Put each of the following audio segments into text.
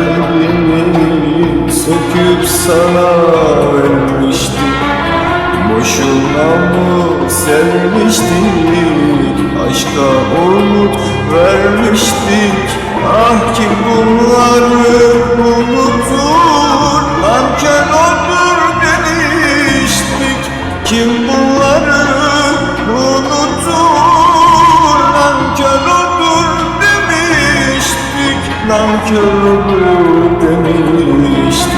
kalbimi söküp sana vermiştim. Boşuna mı sevmiştik? Aşka umut vermiştik. Ah kim bunları unutur? Nankör olur demiştik. Kim bunları demiştik Nankör olur demiştik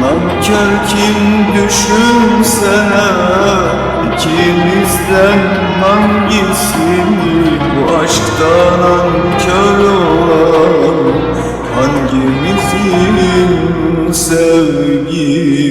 Nankör kim düşünsene ikimizden hangisini? Bu aşktan nankör olan Hangimizin sevgisi